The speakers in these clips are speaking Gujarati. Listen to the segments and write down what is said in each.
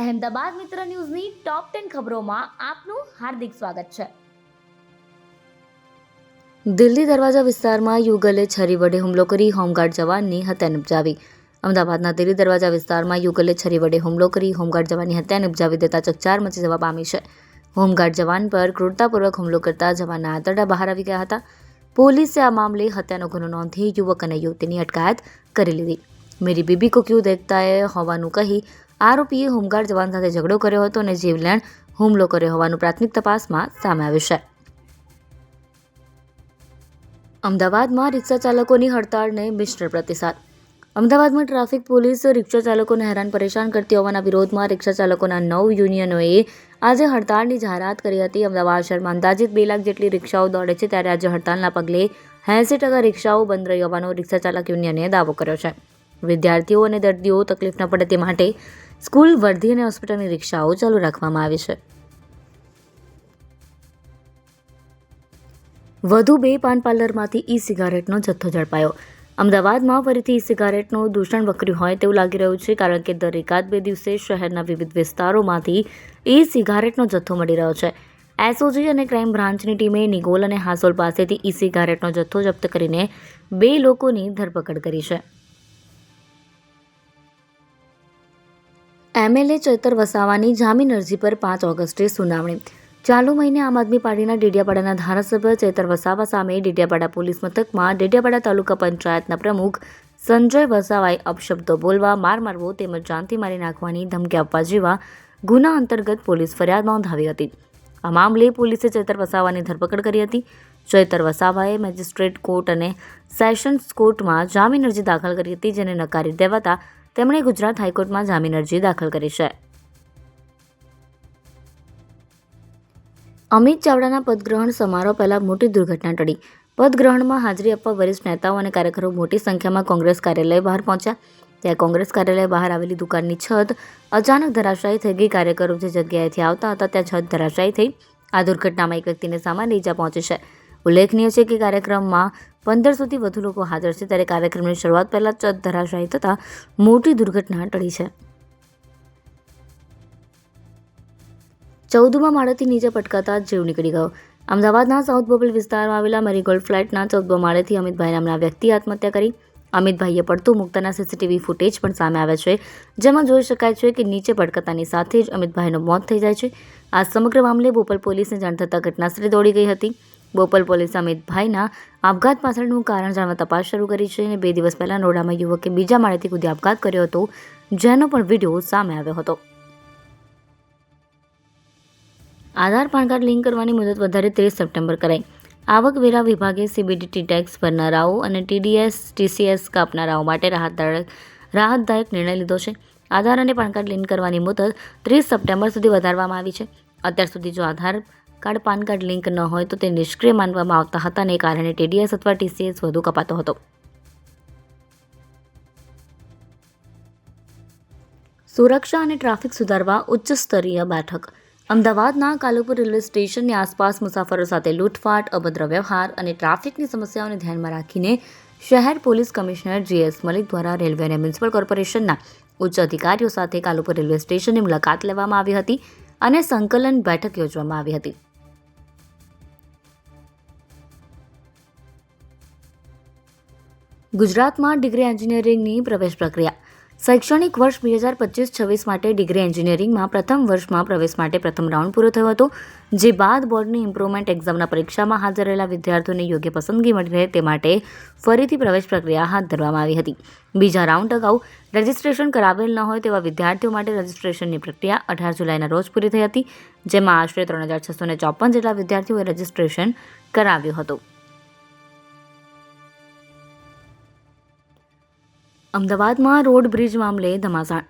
અહેમદાબાદ મિત્ર ન્યૂઝની ટોપ ટેન ખબરોમાં આપનું હાર્દિક સ્વાગત છે. દિલ્હી દરવાજા વિસ્તારમાં યુગલે છરી વડે હુમલો કરી હોમગાર્ડ જવાનની હત્યા નિપજાવી. અમદાવાદના દિલ્હી દરવાજા વિસ્તારમાં યુગલે છરી વડે હુમલો કરી હોમગાર્ડ જવાનની હત્યા નિપજાવી દેતા ચકચાર મચી જવા પામી છે. હોમગાર્ડ જવાન પર ક્રૂરતાપૂર્વક હુમલો કરતા જવાનના આંતરડા બહાર આવી ગયા હતા. પોલીસે આ મામલે હત્યાનો ગુનો નોંધી યુવક અને યુવતીની અટકાયત કરી લીધી. મેરી બીબી કો ક્યુ દેખતાએ હોવાનું કહી આરોપીએ હોમગાર્ડ જવાન સાથે ઝઘડો કર્યો હતો અને જીવલેણ હુમલો કર્યો હોવાનું પ્રાથમિક તપાસમાં સામે આવ્યું છે. અમદાવાદમાં રિક્ષા ચાલકોની હડતાળને મિશ્ર પ્રતિસાદ. અમદાવાદમાં ટ્રાફિક પોલીસ રિક્ષા ચાલકોને હેરાન પરેશાન કરતી હોવાના વિરોધમાં રિક્ષા ચાલકોના નવ યુનિયનોએ આજે હડતાળની જાહેરાત કરી હતી. અમદાવાદ શહેરમાં અંદાજિત બે લાખ જેટલી રિક્ષાઓ દોડે છે, ત્યારે આજે હડતાળના પગલે એંસી ટકા રિક્ષાઓ બંધ રહી હોવાનો રિક્ષા ચાલક યુનિયને દાવો કર્યો છે. વિદ્યાર્થીઓ અને દર્દીઓ તકલીફ ન પડે તે માટે સ્કૂલ, વર્ધી અને હોસ્પિટલની રિક્ષાઓ ચાલુ રાખવામાં આવી છે. વધુ બે પાન પાર્લરમાંથી ઈ સિગારેટનો જથ્થો ઝડપાયો. અમદાવાદમાં ફરીથી ઈ સિગારેટનું દૂષણ વકર્યું હોય તેવું લાગી રહ્યું છે, કારણ કે દર એકાદ બે દિવસે શહેરના વિવિધ વિસ્તારોમાંથી ઈ સિગારેટનો જથ્થો મળી રહ્યો છે. એસઓજી અને ક્રાઇમ બ્રાન્ચની ટીમે નિગોલ અને હાસોલ પાસેથી ઈ સિગારેટનો જથ્થો જપ્ત કરીને બે લોકોની ધરપકડ કરી છે. એમએલએ ચૈતર વસાવાની જામીન અરજી પર પાંચ ઓગસ્ટે સુનાવણી. ચાલુ મહિને આમ આદમી પાર્ટીના ડેડિયાપાડાના ધારાસભ્ય ચૈતર વસાવા સામે ડેડિયાપાડા પોલીસ મથકમાં ડેડિયાપાડા તાલુકા પંચાયતના પ્રમુખ સંજય વસાવાએ અપશબ્દો બોલવા માર મારવો તેમજ જાનથી મારી નાખવાની ધમકી આપવા જેવા ગુના અંતર્ગત પોલીસ ફરિયાદ નોંધાવી હતી. આ મામલે પોલીસે ચૈતર વસાવાની ધરપકડ કરી હતી. ચૈતર વસાવાએ મેજિસ્ટ્રેટ કોર્ટ અને સેશન્સ કોર્ટમાં જામીન અરજી દાખલ કરી હતી, જેને નકારી દેવાતા તેમણે ગુજરાત હાઈકોર્ટમાં જામીન અરજી દાખલ કરી છે. અમિત ચાવડાના પદગ્રહણ સમારોહ પહેલા મોટી દુર્ઘટના ટળી. પદગ્રહણમાં હાજરી આપવા વરિષ્ઠ નેતાઓ અને કાર્યકરો મોટી સંખ્યામાં કોંગ્રેસ કાર્યાલય બહાર પહોંચ્યા. ત્યાં કોંગ્રેસ કાર્યાલય બહાર આવેલી દુકાનની છત અચાનક ધરાશાયી થઈ ગઈ. કાર્યકરો જે જગ્યાએથી આવતા હતા, ત્યાં છત ધરાશાયી થઈ આ દુર્ઘટનામાં એક વ્યક્તિને સામાન્ય ઈજા પહોંચી છે. ઉલ્લેખનીય છે કે કાર્યક્રમમાં પંદરસોથી વધુ લોકો હાજર છે. ત્યારે કાર્યક્રમની શરૂઆત પહેલાં છત ધરાશાયી થતાં મોટી દુર્ઘટના ટળી છે. ચૌદમાં માળેથી નીચે પટકાતા જીવ નીકળી ગયો. અમદાવાદના સાઉથ બોપલ વિસ્તારમાં આવેલા મેરીગોલ્ડ ફ્લાઇટના ચૌદમા માળેથી અમિતભાઈ નામના વ્યક્તિ આત્મહત્યા કરી. અમિતભાઈએ પડતું મૂકતાના સીસીટીવી ફૂટેજ પણ સામે આવે છે, જેમાં જોઈ શકાય છે કે નીચે પડકતાની સાથે જ અમિતભાઈનું મોત થઈ જાય છે. આ સમગ્ર મામલે બોપલ પોલીસને જાણ થતાં ઘટનાસ્થળે દોડી ગઈ હતી. બોપલ પોલીસ અમિતભાઈના આપઘાત પાછળનું કારણ જાણવા તપાસ શરૂ કરી છે અને બે દિવસ પહેલા નોડામાં યુવકે બીજા માળેથી કૂદી આપઘાત કર્યો હતો, જેનો પણ વીડિયો સામે આવ્યો હતો. આધાર, પાન કાર્ડ લિંક કરવાની મુદત વધારે ત્રીસ સપ્ટેમ્બર કરાઈ. આવકવેરા વિભાગે સીબીડીટી ટેક્સ ભરનારાઓ અને ટીડીએસ ટીસીએસ કાપનારાઓ માટે રાહતદાયક રાહતદાયક નિર્ણય લીધો છે. આધાર અને પાન કાર્ડ લિંક કરવાની મુદત ત્રીસ સપ્ટેમ્બર સુધી વધારવામાં આવી છે. અત્યાર સુધી જો Aadhaar card, PAN card link ન હોય તો તે નિષ્ક્રિય માનવામાં આવતા હતા અને કારણે ટીડીએસ અથવા ટીસીએસ વધુ કપાતો હતો. સુરક્ષા અને ટ્રાફિક સુધારવા ઉચ્ચ સ્તરીય બેઠક. અમદાવાદના કાલુપુર રેલવે સ્ટેશનની આસપાસ મુસાફરો સાથે લૂંટફાટ, અભદ્ર વ્યવહાર અને ટ્રાફિકની સમસ્યાઓને ધ્યાનમાં રાખીને શહેર પોલીસ કમિશનર જીએસ મલિક દ્વારા રેલવે અને મ્યુનિસિપલ કોર્પોરેશનના ઉચ્ચ અધિકારીઓ સાથે કાલુપુર રેલવે સ્ટેશનની મુલાકાત લેવામાં આવી હતી અને સંકલન બેઠક યોજવામાં આવી હતી. ગુજરાતમાં ડિગ્રી એન્જિનિયરિંગની પ્રવેશ પ્રક્રિયા. શૈક્ષણિક વર્ષ બે હજાર પચીસ છવ્વીસ માટે ડિગ્રી એન્જિનિયરિંગમાં પ્રથમ વર્ષમાં પ્રવેશ માટે પ્રથમ રાઉન્ડ પૂરો થયો હતો, જે બાદ બોર્ડની ઇમ્પ્રુવમેન્ટ એક્ઝામના પરીક્ષામાં હાજર રહેલા વિદ્યાર્થીઓને યોગ્ય પસંદગી મળી રહે તે માટે ફરીથી પ્રવેશ પ્રક્રિયા હાથ ધરવામાં આવી હતી. બીજા રાઉન્ડ અગાઉ રજિસ્ટ્રેશન કરાવેલ ન હોય તેવા વિદ્યાર્થીઓ માટે રજિસ્ટ્રેશનની પ્રક્રિયા અઢાર જુલાઈના રોજ પૂરી થઈ હતી, જેમાં આશરે ત્રણ હજાર છસો ચોપન જેટલા વિદ્યાર્થીઓએ રજિસ્ટ્રેશન કરાવ્યું હતું. અમદાવાદમાં રોડ બ્રિજ મામલે ધમાસાણ.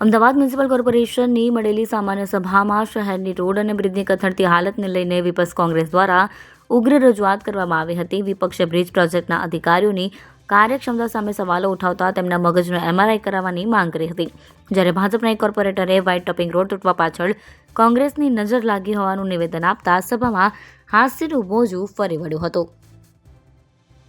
અમદાવાદ મ્યુનિસિપલ કોર્પોરેશનની મળેલી સામાન્ય સભામાં શહેરની રોડ અને બ્રિજની કથળતી હાલતને લઈને વિપક્ષ કોંગ્રેસ દ્વારા ઉગ્ર રજૂઆત કરવામાં આવી હતી. વિપક્ષે બ્રિજ પ્રોજેક્ટના અધિકારીઓની કાર્યક્ષમતા સામે સવાલો ઉઠાવતા તેમના મગજનો એમઆરઆઈ કરાવવાની માંગ કરી હતી. જ્યારે ભાજપના એક કોર્પોરેટરે વ્હાઇટ ટોપિંગ રોડ તૂટવા પાછળ કોંગ્રેસની નજર લાગી હોવાનું નિવેદન આપતા સભામાં હાસ્યનું મોજું ફરી વળ્યું હતું.